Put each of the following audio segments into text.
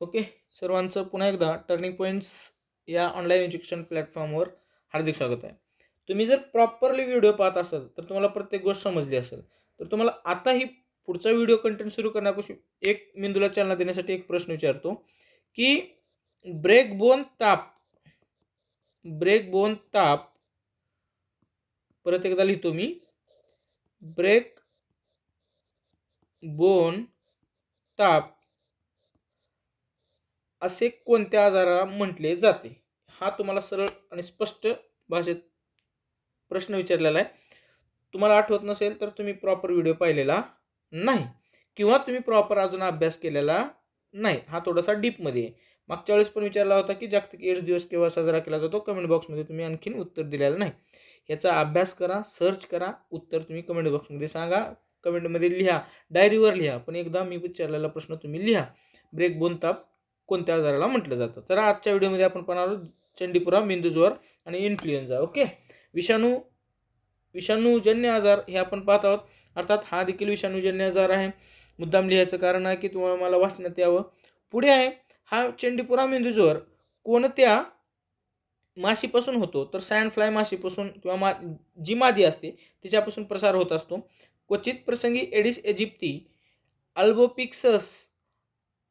Okay? सर्वांचं पुन्हा एकदा टर्निंग पॉईंट्स या ऑनलाईन एज्युकेशन प्लॅटफॉर्मवर हार्दिक स्वागत आहे. तुम्ही जर प्रॉपरली व्हिडिओ पाहत असाल तर तुम्हाला प्रत्येक गोष्ट समजली असेल. तर तुम्हाला आताही पुढचा व्हिडिओ कंटेंट सुरू करण्यापासून एक मेंदूला चालना देण्यासाठी एक प्रश्न विचारतो की ब्रेक बोन ताप ब्रेक बोन ताप परत एकदा लिहितो मी ब्रेक बोन ताप असे कोणत्या आजाराला म्हटले जाते? हा तुम्हाला सरळ आणि स्पष्ट भाषेत प्रश्न विचारलेला आहे. तुम्हाला आठवत नसेल तर तुम्ही प्रॉपर व्हिडिओ पाहिलेला नाही किंवा तुम्ही प्रॉपर अजून अभ्यास केलेला नाही. हा थोडासा डीपमध्ये आहे. मागच्या वेळेस पण विचारला होता की जागतिक एड्स दिवस केव्हा साजरा केला जातो? कमेंट बॉक्समध्ये तुम्ही आणखीन उत्तर दिलेलं नाही. याचा अभ्यास करा सर्च करा उत्तर तुम्ही कमेंट बॉक्समध्ये सांगा. कमेंटमध्ये लिहा. डायरीवर लिहा. पण एकदा मी विचारलेला प्रश्न तुम्ही लिहा. ब्रेक बोन ताप कोणत्या आजाराला म्हटलं जातं. तर आजच्या व्हिडिओमध्ये आपण पाहणार आहोत चंडीपुरा मेंदूज्वर आणि इन्फ्लुएन्झा ओके? विषाणू विषाणूजन्य आजार हे आपण पाहत आहोत. अर्थात हा देखील विषाणूजन्य आजार आहे. मुद्दाम लिहायचं कारण आहे की तुम्हाला मला वाचण्यात यावं. पुढे आहे हा चंडीपुरा मेंदूज्वर कोणत्या माशीपासून होतो? तर सँड फ्लाय माशीपासून किंवा मा जी मादी असते तिच्यापासून प्रसार होत असतो. क्वचित प्रसंगी एडिस एजिप्ती अल्बोपिक्सस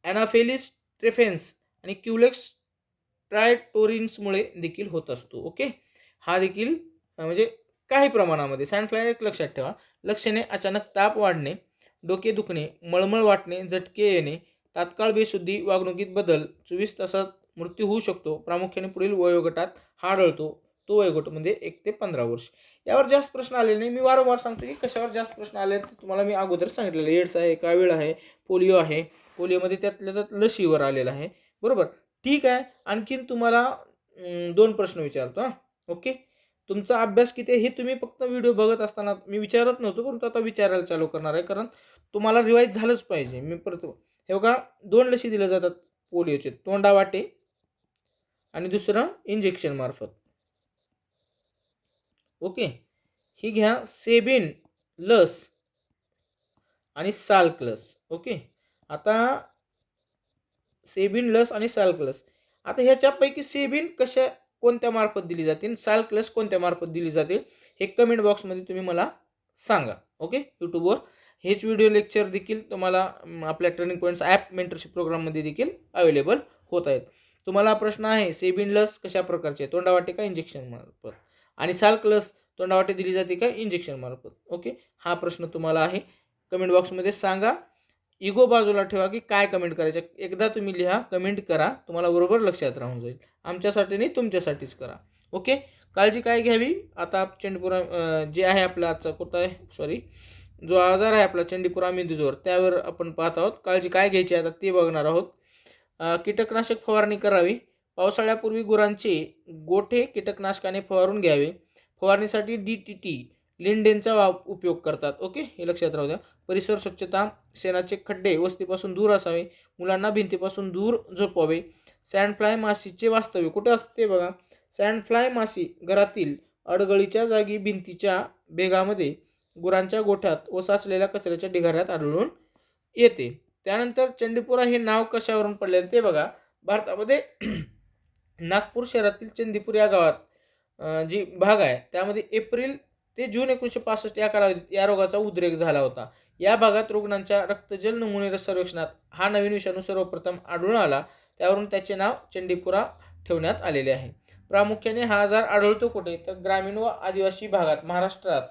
ॲनाफेलिस ट्रेफेन्स आणि क्युलेक्स ट्रायटोरिन्समुळे देखील होत असतो ओके? हा देखील म्हणजे काही प्रमाणामध्ये सँडफ्लाय एक लक्षात ठेवा लक्षणे अचानक ताप वाढणे डोके दुखणे मळमळ वाटणे झटके येणे तात्काळ बेशुद्धी वागणुकीत बदल चोवीस तासात मृत्यू होऊ शकतो प्रामुख्याने पुढील वयोगटात हा आढळतो तो वयोगट म्हणजे एक ते पंधरा वर्ष. यावर जास्त प्रश्न आलेले नाही मी वारंवार सांगतो की कशावर जास्त प्रश्न आले ते तुम्हाला मी अगोदर सांगितलेलं एड्स आहे कावीळ आहे पोलिओ आहे पोलिओमध्ये त्यातल्या त्यात लशीवर आलेलं आहे. बरोबर? ठीक आहे. आणखीन तुम्हाला दोन प्रश्न विचारतो हां. ओके? तुमचा अभ्यास किती आहे हे तुम्ही फक्त व्हिडिओ बघत असताना मी विचारत नव्हतो परंतु आता विचारायला चालू करणार आहे कारण तुम्हाला रिवाईज झालंच पाहिजे. मी परत हे बघा दोन लशी दिल्या जातात पोलिओचे तोंडा वाटे आणि दुसरं इंजेक्शन मार्फत. ओके? ही घ्या सेबिन लस आणि साल्क लस. ओके? आता सेबिन लस आणि साल्क लस. आता ह्याच्यापैकी सेबिन कशा कोणत्या मार्फत दिली जाते आणि साल्क लस कोणत्या मार्फत दिली जाते हे कमेंट बॉक्समध्ये तुम्ही मला सांगा. ओके यूट्यूबवर हेच व्हिडिओ लेक्चर देखील तुम्हाला आपल्या टर्निंग पॉईंट्स ॲप मेंटरशिप प्रोग्राममध्ये देखील अवेलेबल होत आहेत. तुम्हाला प्रश्न आहे सेबिन लस कशा प्रकारचे तोंडावाटे का इंजेक्शन मार्फत? आणि साल्क लस तोंडावाटे दिली जाते का इंजेक्शन मार्फत? ओके हा प्रश्न तुम्हाला आहे. कमेंट बॉक्समध्ये सांगा. इगो बाजूला ठेवा की काय कमेंट करायचं. एकदा तुम्ही लिहा कमेंट करा तुम्हाला बरोबर लक्षात राहून जाईल. आमच्यासाठी नाही तुमच्यासाठीच करा. ओके काळजी काय घ्यावी? आता चंडीपुरा जे आहे आपला आजचा कोणता आहे? सॉरी जो आजार आहे आपला चंडीपुरा मेंदूजोर त्यावर आपण पाहत आहोत. काळजी काय घ्यायची आता ते बघणार आहोत. कीटकनाशक फवारणी करावी. पावसाळ्यापूर्वी गुरांचे गोठे कीटकनाशकाने फवारून घ्यावे. फवारणीसाठी डी टी टी लिंडेनचा वा उपयोग करतात. ओके? हे लक्षात राहू द्या. परिसर स्वच्छता शेणाचे खड्डे वस्तीपासून दूर असावे. मुलांना भिंतीपासून दूर झोपवावे. सँडफ्लाय माशीचे वास्तव्य कुठे असते बघा? सँडफ्लाय माशी घरातील अडगळीच्या जागी भिंतीच्या बेगामध्ये गुरांच्या गोठ्यात व साचलेल्या कचऱ्याच्या ढिगाऱ्यात आढळून येते. त्यानंतर चंडीपुरा हे नाव कशावरून पडले ते बघा. भारतामध्ये नागपूर शहरातील चंदीपूर या गावात जी भाग आहे त्यामध्ये एप्रिल ते जून एकोणीसशे पासष्ट या कालावधीत या रोगाचा उद्रेक झाला होता. या भागात रुग्णांच्या रक्तजल नमुने सर्वेक्षणात हा नवीन विषाणू सर्वप्रथम आढळून आला. त्यावरून त्याचे नाव चंडीपुरा ठेवण्यात आलेले आहे. प्रामुख्याने हा आजार आढळतो कुठे? तर ग्रामीण व आदिवासी भागात महाराष्ट्रात.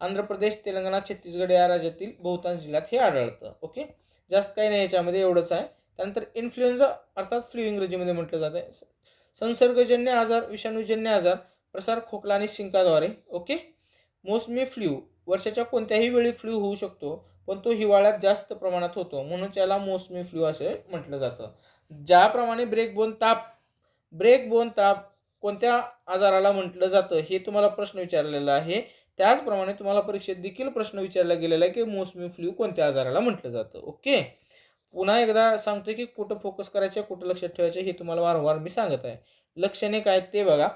आंध्र प्रदेश तेलंगणा छत्तीसगड या राज्यातील बहुतांश जिल्ह्यात हे आढळतं. ओके? जास्त काही नाही याच्यामध्ये एवढंच आहे. त्यानंतर इन्फ्लुएन्झा अर्थात फ्लू इंग्रजीमध्ये म्हटलं जातं आहे संसर्गजन्य आजार विषाणूजन्य आजार प्रसार खोकला आणि शिंकाद्वारे. ओके? मोसमी फ्ल्यू वर्षाच्या कोणत्याही वेळी फ्ल्यू होऊ शकतो पण तो हिवाळ्यात जास्त प्रमाणात होतो म्हणून त्याला मोसमी फ्ल्यू असे म्हटलं जातं. ज्याप्रमाणे ब्रेक बोन ताप ब्रेक बोन ताप कोणत्या आजाराला म्हटलं जातं हे तुम्हाला प्रश्न विचारलेला आहे. त्याचप्रमाणे तुम्हाला परीक्षेत देखील प्रश्न विचारला गेलेला आहे की मोसमी फ्ल्यू कोणत्या आजाराला म्हटलं जातं. ओके? पुन्हा एकदा सांगतोय की कुठं फोकस करायचं कुठं लक्षात ठेवायचं हे तुम्हाला वारंवार मी सांगत आहे. लक्षणे काय ते बघा.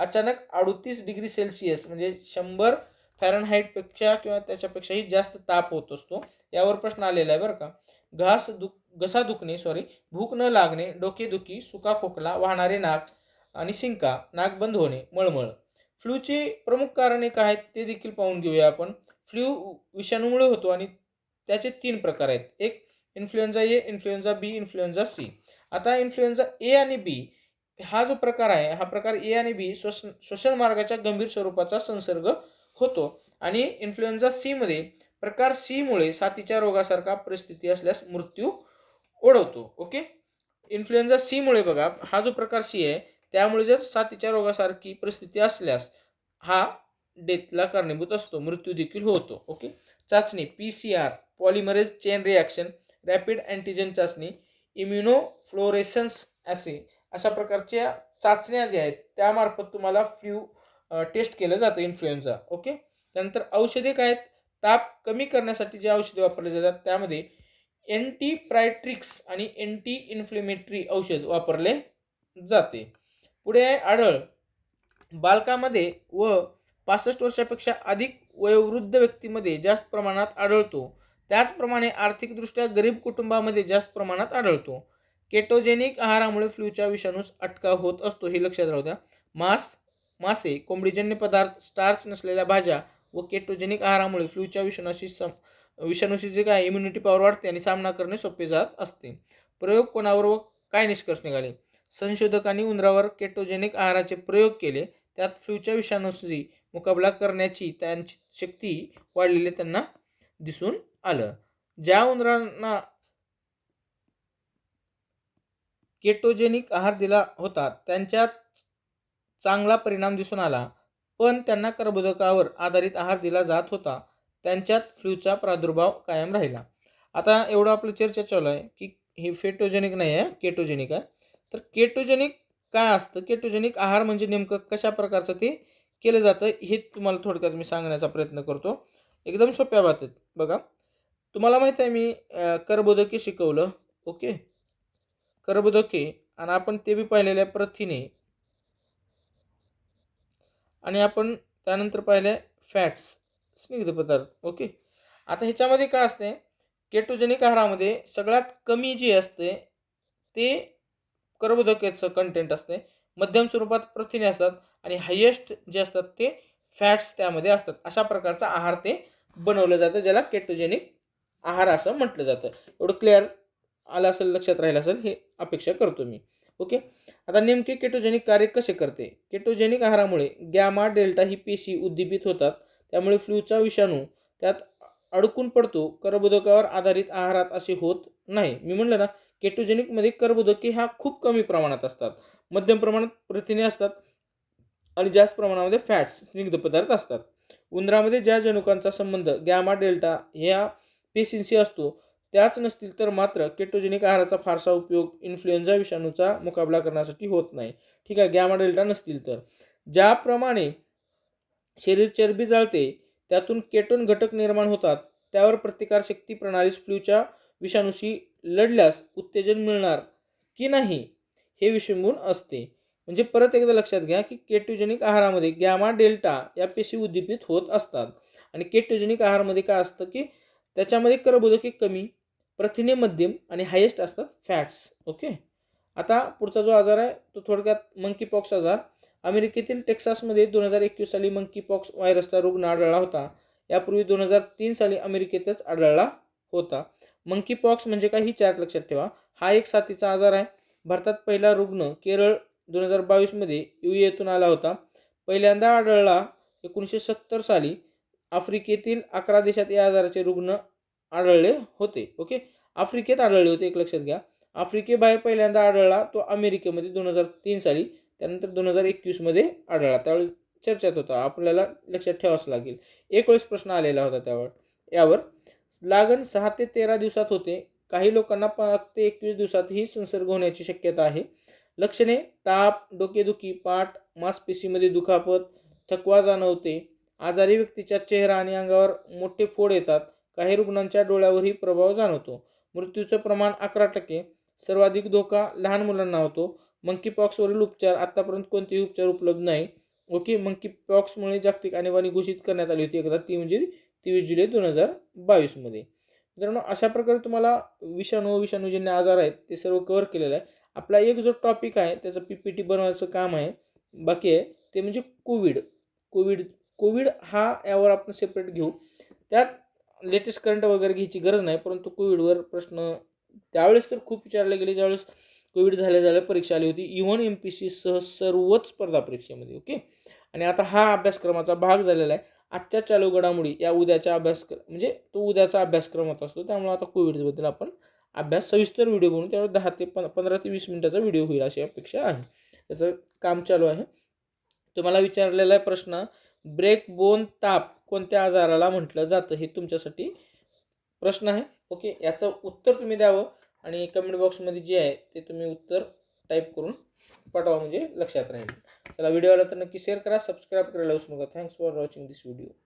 अचानक अडुतीस डिग्री सेल्सिअस म्हणजे शंभर फॅरनहाईटपेक्षा किंवा त्याच्यापेक्षाही जास्त ताप होत असतो यावर प्रश्न आलेला आहे बरं का. घास दुख घसा दुखणे सॉरी भूक न लागणे डोकेदुखी सुका खोकला वाहणारे नाक आणि शिंका नाक बंद होणे मळमळ. फ्लूची प्रमुख कारणे काय आहेत ते देखील पाहून घेऊया आपण. फ्लू विषाणूमुळे होतो आणि त्याचे तीन प्रकार आहेत. एक influenza A influenza B influenza C आता इन्फ्लुएन्झा ए आणि बी हा जो प्रकार आहे हा प्रकार ए आणि बी श्वसन श्वसन मार्गाच्या गंभीर स्वरूपाचा संसर्ग होतो. आणि इन्फ्लुएन्झा सीमध्ये प्रकार सीमुळे साथीच्या रोगासारखा परिस्थिती असल्यास मृत्यू ओढवतो. ओके? इन्फ्लुएन्झा सीमुळे बघा हा जो प्रकार सी आहे त्यामुळे जर साथीच्या रोगासारखी परिस्थिती असल्यास हा डेथला कारणीभूत असतो मृत्यू देखील होतो. ओके? चाचणी P C R polymerase chain reaction rapid antigen चाचणी इम्युनोफ्लोरेसन्स असे अशा प्रकारच्या चाचण्या ज्या आहेत त्यामार्फत तुम्हाला फ्ल्यू टेस्ट केलं जातं इन्फ्लुएन्झा ओके? त्यानंतर औषधे काय आहेत? ताप कमी करण्यासाठी जे औषधे वापरले जातात त्यामध्ये एंटीप्रायट्रिक्स आणि एंटी इन्फ्लेमेटरी औषध वापरले जाते. पुढे आहे आढळ. बालकामध्ये व पासष्ट वर्षापेक्षा अधिक वयोवृद्ध व्यक्तीमध्ये जास्त प्रमाणात आढळतो. त्याचप्रमाणे आर्थिकदृष्ट्या गरीब कुटुंबामध्ये जास्त प्रमाणात आढळतो. केटोजेनिक आहारामुळे फ्लूच्या विषाणूस अटकाव होत असतो हे लक्षात राहू द्या. मांस मासे कोंबडीजन्य पदार्थ स्टार्च नसलेल्या भाज्या व केटोजेनिक आहारामुळे फ्लूच्या विषाणूशी सम विषाणूशी जे काय इम्युनिटी पॉवर वाढते आणि सामना करणे सोपे जात असते. प्रयोग कोणावर व काय निष्कर्ष निघाले? संशोधकांनी उंदरावर केटोजेनिक आहाराचे प्रयोग केले त्यात फ्लूच्या विषाणूशी मुकाबला करण्याची त्यांची शक्ती वाढलेली त्यांना दिसून आलं. ज्या उंदरांना केटोजेनिक आहार दिला होता. त्यांच्यात चांगला परिणाम दिसून आला पण त्यांना कर्बोदकावर आधारित आहार दिला जात होता. त्यांच्यात फ्लूचा प्रादुर्भाव कायम राहिला. आता एवढं आपलं चर्चा चालू आहे की हे फेटोजेनिक नाही आहे केटोजेनिक आहे. तर केटोजेनिक काय असतं? केटोजेनिक आहार म्हणजे नेमकं कशा प्रकारचं ते केलं जातं हे तुम्हाला थोडक्यात मी सांगण्याचा प्रयत्न करतो. एकदम सोप्या बाबतीत. बघा तुम्हाला माहीत आहे मी कर्बोदके शिकवलं ओके? कर्बोदके आणि आपण ते बी पाहिलेले प्रथिने. आणि आपण त्यानंतर पाहिले फॅट्स स्निग्ध पदार्थ. ओके आता ह्याच्यामध्ये काय असते? केटोजेनिक आहारामध्ये सगळ्यात कमी जे असते ते कर्बोदकेचं कंटेंट असते. मध्यम स्वरूपात प्रथिने असतात आणि हायेस्ट जे असतात ते फॅट्स त्यामध्ये असतात. अशा प्रकारचा आहार ते बनवलं जातं ज्याला केटोजेनिक आहार असं म्हटलं जातं. एवढं क्लिअर आलं असेल लक्षात राहिलं असेल हे अपेक्षा करतो मी. ओके? आता नेमके केटोजेनिक कार्य कसे करते? केटोजेनिक आहारामुळे गॅमा डेल्टा ही पेशी उद्दीपित होतात. त्यामुळे फ्लूचा विषाणू त्यात अडकून पडतो. कर्बोदकावर आधारित आहारात असे होत नाही. मी म्हणलं ना केटोजेनिकमध्ये कर्बोदके ह्या खूप कमी प्रमाणात असतात. मध्यम प्रमाणात प्रथिने असतात आणि जास्त प्रमाणामध्ये फॅट्स स्निग्ध पदार्थ असतात. उंदरामध्ये ज्या जनुकांचा संबंध गॅमा डेल्टा ह्या पेशींशी असतो त्याच नसतील तर मात्र केटोजेनिक आहाराचा फारसा उपयोग इन्फ्लुएन्झा विषाणूचा मुकाबला करण्यासाठी होत नाही. ठीक आहे गॅमा डेल्टा नसतील तर. ज्याप्रमाणे शरीर चरबी जाळते त्यातून केटोन घटक निर्माण होतात. त्यावर प्रतिकारशक्ती प्रणालीस फ्लूच्या विषाणूशी लढल्यास उत्तेजन मिळणार की नाही हे विषंबून असते. म्हणजे परत एकदा लक्षात घ्या की केटोजेनिक आहारामध्ये गॅमा डेल्टा या पेशी उद्दीपित होत असतात. आणि केटोजेनिक आहारामध्ये काय असतं की त्याच्यामध्ये कर्बोदके कमी प्रथिने मध्यम आणि हायेस्ट असतात फॅट्स ओके आता पुढचा जो आजार आहे तो थोडक्यात मंकी पॉक्स आजार. अमेरिकेतील टेक्सासमध्ये दोन हजार एकवीस साली मंकी पॉक्स व्हायरसचा रुग्ण आढळला होता. यापूर्वी दोन हजार तीन साली अमेरिकेतच आढळला होता. मंकी पॉक्स म्हणजे काय ही चार्ट लक्षात ठेवा. हा एक साथीचा आजार आहे. भारतात पहिला रुग्ण केरळ दोन हजार बावीसमध्ये यू येथून आला होता. पहिल्यांदा आढळला एकोणीसशे सत्तर साली आफ्रिकेतील अकरा देशात या आजाराचे रुग्ण आढळले होते ओके आफ्रिकेत आढळले होते एक लक्षात घ्या. आफ्रिकेबाहेर पहिल्यांदा आढळला तो अमेरिकेमध्ये दोन हजार तीन साली त्यानंतर दोन हजार एकवीसमध्ये आढळला. त्यावेळी चर्चेत होता. आपल्याला लक्षात ठेवावंच लागेल. एक वेळेस प्रश्न आलेला होता त्यावर. यावर लागण सहा ते तेरा दिवसात होते. काही लोकांना पाच ते एकवीस दिवसातही संसर्ग होण्याची शक्यता आहे. लक्षणे ताप डोकेदुखी पाठ मांसपेशीमध्ये दुखापत थकवा जाणवते. आजारी व्यक्तीच्या चेहरा आणि अंगावर मोठे फोड येतात. काही रुग्णांच्या डोळ्यावरही प्रभाव जाणवतो. मृत्यूचं प्रमाण अकरा टक्के. सर्वाधिक धोका लहान मुलांना होतो. मंकी पॉक्सवरील उपचार आतापर्यंत कोणतेही उपचार उपलब्ध नाही. ओके मंकी पॉक्समुळे जागतिक आणीबाणी घोषित करण्यात आली होती एकदा ती म्हणजे तेवीस जुलै दोन हजार बावीसमध्ये मित्रांनो अशा प्रकारे तुम्हाला विषाणू विषाणूजन्य आजार आहेत ते सर्व कव्हर केलेलं आहे. आपला एक जो टॉपिक आहे त्याचं पी पी टी बनवायचं काम आहे. बाकी आहे ते म्हणजे कोविड कोविड कोविड हा यावर आपण सेपरेट घेऊ. त्यात लेटेस्ट करंट वगैरे घ्यायची गरज नाही परंतु कोविडवर प्रश्न त्यावेळेस तर खूप विचारले गेले ज्यावेळेस कोविड झाल्या झाल्या परीक्षा आली होती इव्हन एम पी सी सह सर्वच स्पर्धा परीक्षेमध्ये ओके आणि आता हा अभ्यासक्रमाचा भाग झालेला आहे. आजच्या चालू घडामोडी या उद्याच्या अभ्यासक्रम म्हणजे तो उद्याचा अभ्यासक्रम होत असतो त्यामुळे आता कोविडबद्दल आपण अभ्यास सविस्तर व्हिडिओ बनवू त्यावर दहा ते पं पंधरा ते वीस मिनिटाचा व्हिडिओ होईल अशी अपेक्षा आहे. त्याचं काम चालू आहे. तुम्हाला विचारलेला आहे प्रश्न ब्रेक बोन ताप कोणत्या आजाराला म्हटलं जातं हे तुमच्यासाठी प्रश्न आहे. ओके याचं उत्तर तुम्ही द्यावं आणि कमेंट बॉक्समध्ये जे आहे ते तुम्ही उत्तर टाईप करून पाठवा म्हणजे लक्षात राहील. चला व्हिडिओला तर नक्की शेअर करा सबस्क्राईब करायला विसरू नका. Thanks for watching this video